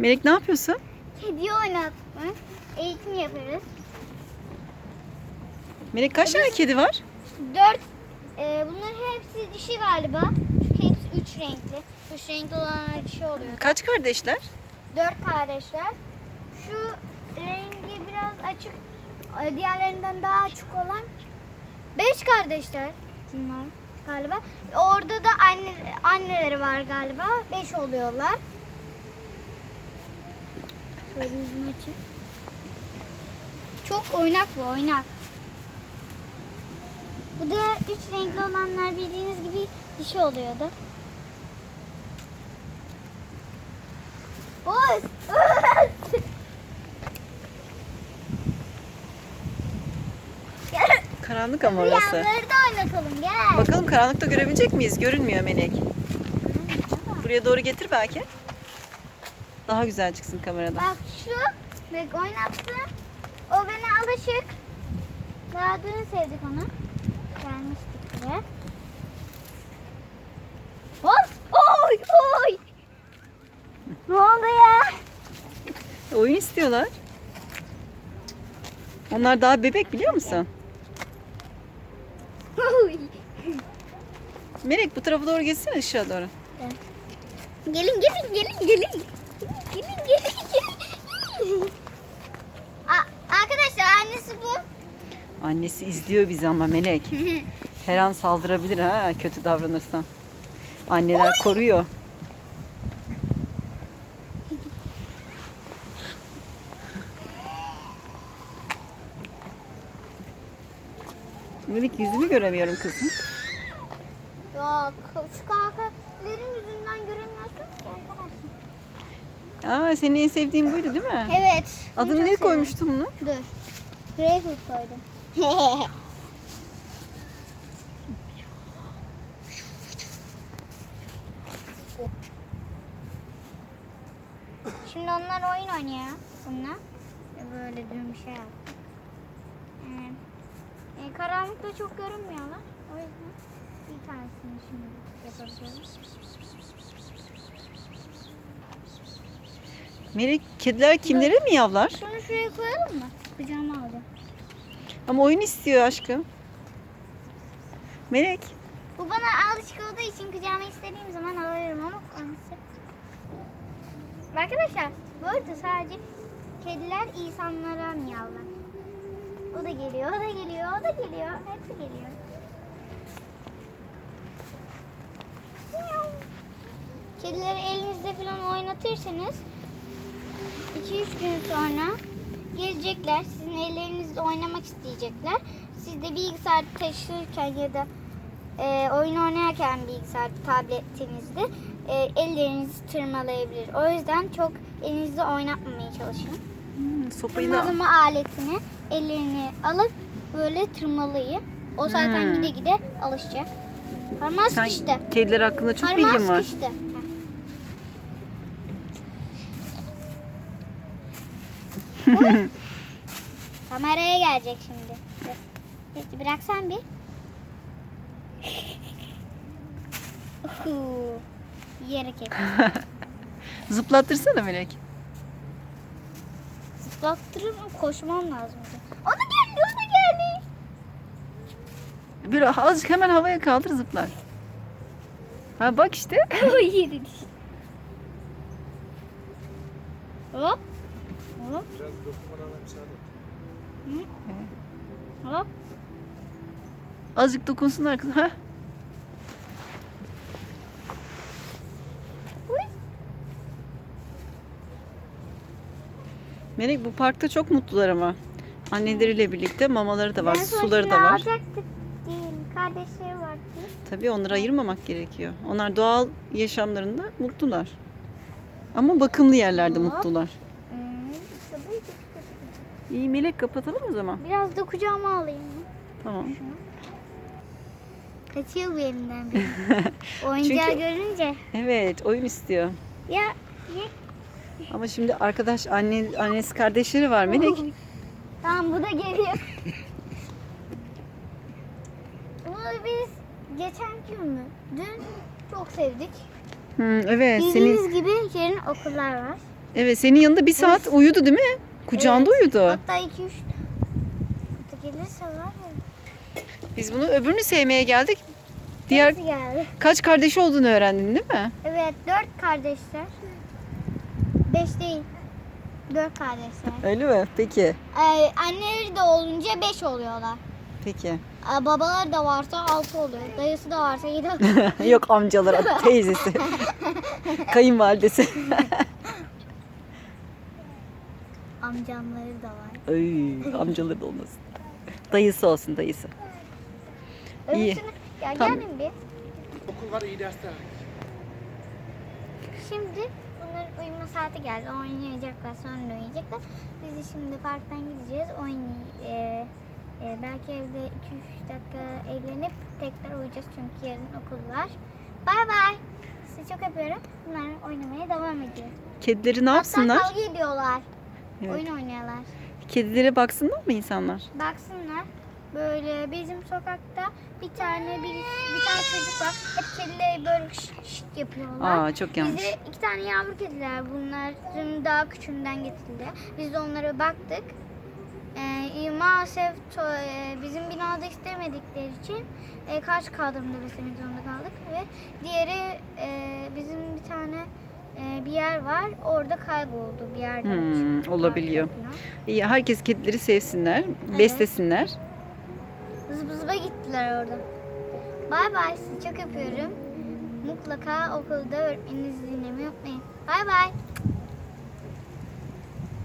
Melek ne yapıyorsun? Kedi oynatma. Eğitim yaparız. Melek kaç tane kedi var? Dört. E, bunların hepsi dişi galiba. Çünkü hepsi üç renkli. Üç renkli olanlar dişi oluyor. Kaç kardeşler? Dört kardeşler. Şu rengi biraz açık. e, Diğerlerinden daha açık olan beş kardeşler bunlar galiba. Orada da anne, anneleri var galiba. Beş oluyorlar. Yüzünü. Çok oynak bu oynak. Bu da üç renkli olanlar bildiğiniz gibi dişi oluyordu. Gel. Karanlık ama orası. Yanları da oynatalım gel. Bakalım karanlıkta görebilecek miyiz? Görünmüyor Melek. Buraya doğru getir belki. Daha güzel çıksın kamerada. Bak şu bak oynattım. O bana alışık. Daha dün sevdik onu. Gelmiştik buraya. Hop! Oy! Oy! Ne oldu ya? Oyun istiyorlar. Onlar daha bebek biliyor musun? Melek bu tarafa doğru geçsene ışığa doğru. Gelin gelin gelin. Gelin gelin. A- arkadaşlar annesi bu. Annesi izliyor bizi ama Melek. Her an saldırabilir ha kötü davranırsan. Anneler koruyor. Melek yüzünü göremiyorum kızım. Ya şu kahvelerin yüzünden göremiyorsun ki. Aa senin en sevdiğin buydu değil mi? Evet. Adını ne koymuştun bunu? Dur. Greyfurt koydum. Şimdi onlar oyun oynuyor. Bunlar. Böyle dün bir şey yaptık. Ee, e, karanlıkta çok görünmüyorlar. O yüzden bir tanesini şimdi yapabiliyoruz. Melek kediler kimlere mi yavlar? Şunu şuraya koyalım mı? Kucağıma alacağım. Ama oyun istiyor aşkım. Melek. Bu bana alışık olduğu için kucağıma istediğim zaman alırım ama kendisi. Arkadaşlar bu arada sadece kediler insanlara miyavlar. O da geliyor, o da geliyor, o da geliyor. Hepsi geliyor. Kedileri elinizde falan oynatırsanız 2-3 gün sonra gelecekler. Sizin ellerinizle oynamak isteyecekler. Siz de bilgisayar taşırken ya da e, oyun oynarken bilgisayar tabletinizde e, ellerinizi tırmalayabilir. O yüzden çok elinizle oynatmamaya çalışın. Hmm, sopayı da Tırmalama aletini ellerini alıp böyle tırmalayın. O zaten Hmm. gide gide alışacak. Parmağı sen sıkıştı. kediler hakkında çok Parmağı bilgin var. sıkıştı. Heh. Oy. Kameraya gelecek şimdi. Peki bıraksan bir. Uhu. Yere kedi. Zıplattırsana Melek. Zıplattırır mı? Koşmam lazım. O da geldi, o da geldi. Bir azıcık hemen havaya kaldır zıplar. Ha bak işte. O yedi. Hop. Hop. Biraz dokunmadan müsaade et. Hop. Azıcık dokunsunlar kız. Ha. Uy. Melek bu parkta çok mutlular ama. Anneleriyle birlikte mamaları da var, Ben suları da var. Alacaktık değil. Kardeşleri. Tabii onları ayırmamak gerekiyor. Onlar doğal yaşamlarında mutlular. Ama bakımlı yerlerde Hop. mutlular. Hmm, işte bu, işte bu. İyi Melek kapatalım o zaman. Biraz da kucağıma alayım. Tamam. Kaçıyor bu elimden benim. Oyuncağı Çünkü- görünce. Evet oyun istiyor. Ya ye. Ama şimdi arkadaş anne annesi kardeşleri var Melek. Tamam bu da geliyor. Bunu biz geçen gün mü? Dün çok sevdik. Hı, evet senin Bildiğiniz gibi yarın okullar var. Evet senin yanında bir saat uyudu değil mi? Kucağında uyudu. Hatta 2-3 Hatta gelirse var ya. Biz bunu öbürünü sevmeye geldik. Diğer Nasıl geldi? kaç kardeşi olduğunu öğrendin değil mi? Evet 4 kardeşler. 5 değil. 4 kardeşler. Öyle mi? Peki. Ee, anneleri de olunca 5 oluyorlar. Peki. Ee, babalar da varsa 6 oluyor. Dayısı da varsa 7 oluyor. Yok amcaları, teyzesi, kayınvalidesi. Amcamları da var. Ay, amcaları da olmasın. Dayısı olsun dayısı. İyi. Öbürsünü- Ya Tamam. gelin bir. Okul var iyi dersler. Şimdi bunların uyuma saati geldi. Oynayacaklar sonra uyuyacaklar. Biz de şimdi parktan gideceğiz. Oynay e, e, belki evde 2-3 dakika eğlenip tekrar uyuyacağız çünkü yarın okul var. Bay bay. Sizi çok öpüyorum. Bunlar oynamaya devam ediyor. Kedileri ne Hatta yapsınlar? kavga ediyorlar. Evet. Oyun oynuyorlar. Kedilere baksınlar mı insanlar? Baksınlar. Böyle bizim sokakta bir tane bir, bir tane çocuk var. Hep kedileri böyle şşt şşt yapıyorlar. Aa çok yanlış. Bize iki tane yavru kediler bunların daha küçüğünden getirildi. Biz de onlara baktık. Ee, maalesef to- e, bizim binada istemedikleri için e, karşı kaldırımda beslemek zorunda kaldık ve diğeri e, bizim bir tane e, bir yer var orada kayboldu bir yerde. Hmm, olabiliyor. İyi, herkes kedileri sevsinler, beslesinler. Zıba gittiler orada. Bay bay sizi çok öpüyorum. Mutlaka okulda öğretmeninizi dinlemeyi unutmayın. Bay bay.